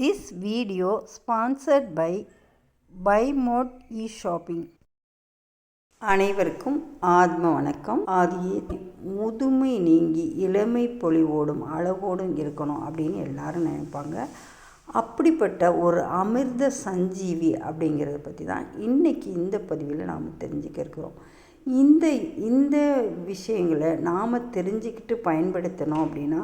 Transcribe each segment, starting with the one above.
This video sponsored by by mod e shopping அனைவருக்கும் ஆத்ம வணக்கம். ஆதியே முதுமை நீங்கி இளமை பொலிவோடும் அழகோடும் இருக்கணும் அப்படின்னு எல்லாரும் நினைப்பாங்க. அப்படிப்பட்ட ஒரு அமிர்த சஞ்சீவி அப்படிங்கிறத பற்றி தான் இன்றைக்கி இந்த பதிவில் நாம் தெரிஞ்சுக்க இருக்கிறோம். இந்த இந்த விஷயங்களை நாம் தெரிஞ்சுக்கிட்டு பயன்படுத்தணும் அப்படின்னா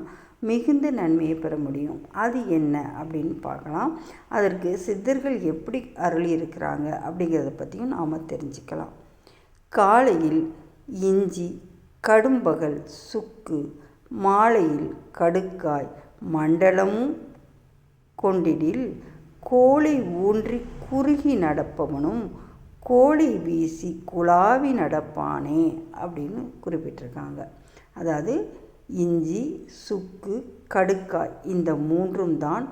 மிகுந்த நன்மையை பெற முடியும். அது என்ன அப்படின்னு பார்க்கலாம். அதற்கு சித்தர்கள் எப்படி அருளி இருக்கிறாங்க அப்படிங்கிறத பற்றியும் நாம் தெரிஞ்சுக்கலாம். காலையில் இஞ்சி கடும்பகல் சுக்கு மாலையில் கடுக்காய் மண்டலமும் கொண்டிடில் கோழை ஊன்றி குறுகி நடப்பவனும் கோழி வீசி குழாவி நடப்பானே அப்படின்னு குறிப்பிட்டிருக்காங்க. அதாவது இஞ்சி சுக்கு கடுக்காய் இந்த மூன்றும் தான்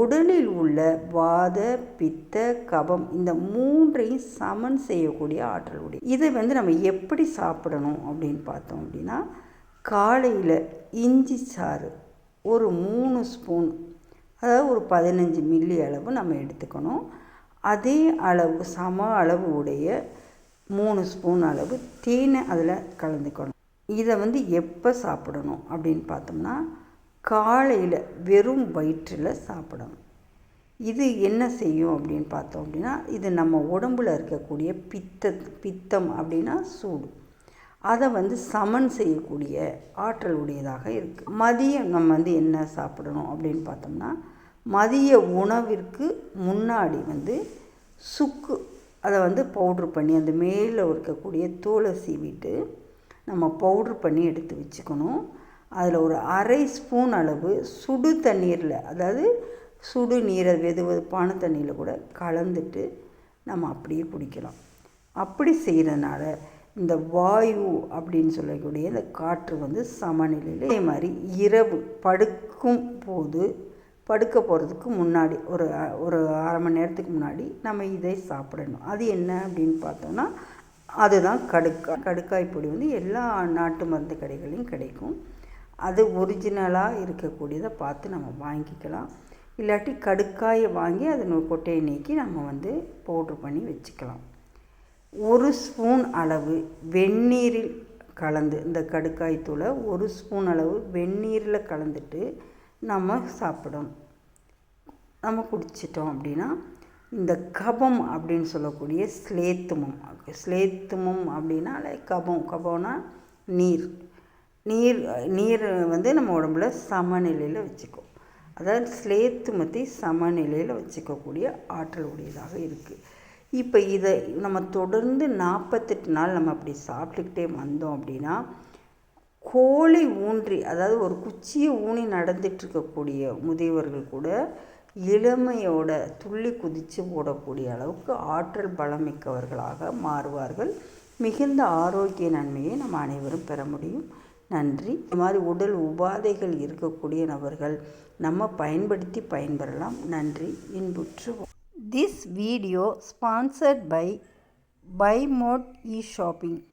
உடலில் உள்ள வாத பித்த கபம் இந்த மூன்றையும் சமன் செய்யக்கூடிய ஆற்றல் உடைய. இதை வந்து நம்ம எப்படி சாப்பிடணும் அப்படின்னு பார்த்தோம் அப்படின்னா காலையில் இஞ்சி சாறு ஒரு மூணு ஸ்பூன் அதாவது ஒரு பதினஞ்சு மில்லி அளவு நம்ம எடுத்துக்கணும். அதே அளவு சம அளவு உடைய மூணு ஸ்பூன் அளவு தேனை அதில் கலந்துக்கணும். இதை வந்து எப்போ சாப்பிடணும் அப்படின்னு பார்த்தோம்னா காலையில் வெறும் வயிற்றில் சாப்பிடணும். இது என்ன செய்யும் அப்படின்னு பார்த்தோம் அப்படின்னா இது நம்ம உடம்பில் இருக்கக்கூடிய பித்த பித்தம் அப்படின்னா சூடு. அதை வந்து சமன் செய்யக்கூடிய ஆற்றல் உடையதாக இருக்குது மதியம் நம்ம வந்து என்ன சாப்பிடணும் அப்படின்னு பார்த்தோம்னா மதிய உணவிற்கு முன்னாடி வந்து சுக்கு அதை வந்து பவுட்ரு பண்ணி அந்த மேலே இருக்கக்கூடிய தோலை சீவிட்டு நம்ம பவுட்ரு பண்ணி எடுத்து வச்சுக்கணும். அதில் ஒரு அரை ஸ்பூன் அளவு சுடு தண்ணீரில் அதாவது சுடு நீரை வெது வெதுப்பான தண்ணியில் கூட கலந்துட்டு நம்ம அப்படியே குடிக்கலாம். அப்படி செய்கிறதுனால இந்த வாயு அப்படின்னு சொல்லக்கூடிய இந்த காற்று வந்து சமநிலையில் இதே மாதிரி இரவு படுக்கும் போது படுக்க போகிறதுக்கு முன்னாடி ஒரு ஒரு அரை மணி நேரத்துக்கு முன்னாடி நம்ம இதை சாப்பிடணும். அது என்ன அப்படின்னு பார்த்தோம்னா அதுதான் கடுக்காய் கடுக்காய் பொடி வந்து எல்லா நாட்டு மருந்து கடைகளையும் கிடைக்கும். அது ஒரிஜினலாக இருக்கக்கூடியதை பார்த்து நம்ம வாங்கிக்கலாம். இல்லாட்டி கடுக்காயை வாங்கி அதன் கொட்டையை நீக்கி நம்ம வந்து பவுட்ரு பண்ணி வச்சுக்கலாம். ஒரு ஸ்பூன் அளவு வெந்நீரில் கலந்து இந்த கடுக்காய் தூளை ஒரு ஸ்பூன் அளவு வெந்நீரில் கலந்துட்டு நம்ம சாப்பிடணும் நம்ம குடிச்சிட்டோம் அப்படின்னா இந்த கபம் அப்படின்னு சொல்லக்கூடிய ஸ்லேத்துமம் ஸ்லேத்துமம் அப்படின்னாலே கபம் கபம்னா நீர். நீர் நீர் வந்து நம்ம உடம்புல சமநிலையில் வச்சுக்கும். அதாவது ஸ்லேத்துமத்தை சமநிலையில் வச்சுக்கக்கூடிய ஆற்றல் உடையதாக இருக்குது இப்போ இதை நம்ம தொடர்ந்து நாற்பத்தெட்டு நாள் நம்ம அப்படி சாப்பிட்டுக்கிட்டே வந்தோம் அப்படின்னா கோழி ஊன்றி அதாவது ஒரு குச்சியை ஊனி நடந்துட்டுருக்கக்கூடிய முதியவர்கள் கூட இளமையோட துள்ளி குதித்து ஓடக்கூடிய அளவுக்கு ஆற்றல் பலமிக்கவர்களாக மாறுவார்கள். மிகுந்த ஆரோக்கிய நன்மையை நம்ம அனைவரும் பெற முடியும். நன்றி. இந்த மாதிரி உடல் உபாதைகள் இருக்கக்கூடிய நபர்கள் நம்ம பயன்படுத்தி பயன்பெறலாம். நன்றி. இன்புற்றுவோம் this video sponsored by by mod e shopping